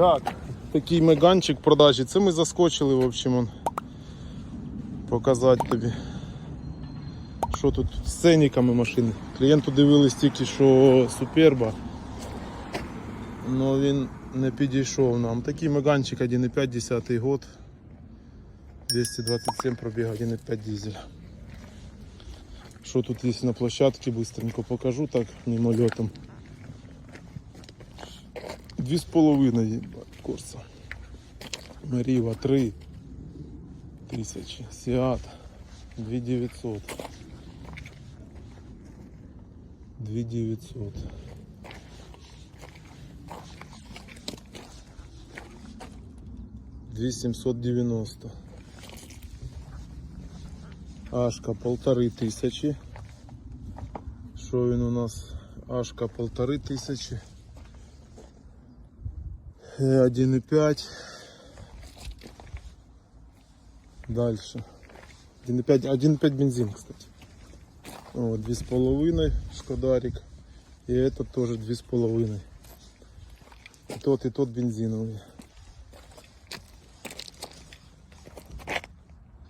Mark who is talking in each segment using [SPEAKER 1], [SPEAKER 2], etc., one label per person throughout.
[SPEAKER 1] Так, такий меганчик в продажі. Це ми заскочили, в общем, он. показати тобі. Що тут з ценниками машини? Клієнту дивились тільки що суперба. але він не підійшов нам. Такий меганчик 1,5 10 год. 227 пробіг 1,5 дизель. Що тут є на площадці, быстренько покажу так мимолетом. 2,5 курса. Меріва 3 тисячі. Сіат 2900. 2900. Дві сімсот дев'яносто. Ашка полторы тисячі. Що він у нас? Ашка полторы тисячі. Е, 1,5. Дальше. 1,5 1,5 бензин, кстати. О, 2,5 Шкодарик. И это тоже 2,5. И тот, и тот бензиновый.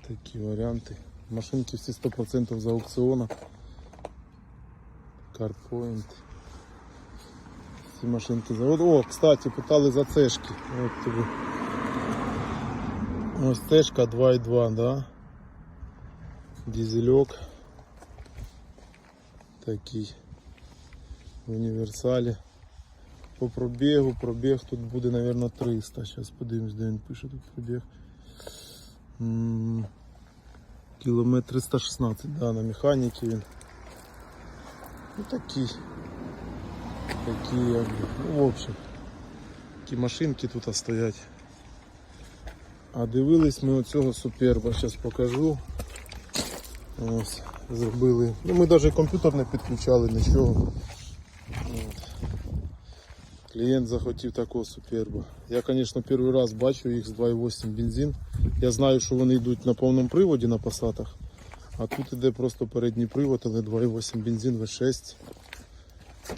[SPEAKER 1] Такие варианты. Машинки все 100% за аукциона. Carpoint. Всі машинки. О, кстати, питали за цешки. От тобі. Ось цешка 2.2, да? Дизельок. Такий. В універсалі. По пробігу, пробіг тут буде, мабуть, 300. Зараз подивимось, де він пише тут пробіг. Кілометр 316, да, на механіки він. Ну такий. Такі, якби, ну, в общем, такі машинки тут стоять. А дивились ми оцього суперба, зараз покажу. Ось, зробили. Ну ми навіть комп'ютер не підключали, нічого. Клієнт захотів такого суперба. Я, звісно, перший раз бачу їх з 2.8 бензин. Я знаю, що вони йдуть на повному приводі на пасатах. А тут іде просто передній привод, але 2.8 бензин V6.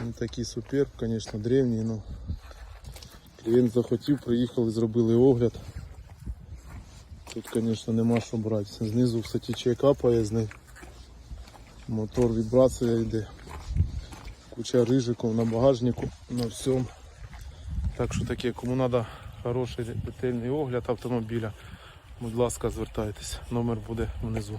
[SPEAKER 1] Він такий супер, звісно, древній, ну клієнт захотів, приїхали, зробили огляд. Тут, звісно, нема що брати. Знизу, кстати, чек капає з неї. Мотор вібрація йде. Куча рижиків на багажнику, на всьому. Так що таке, кому треба хороший ретельний огляд автомобіля, будь ласка, звертайтесь. Номер буде внизу.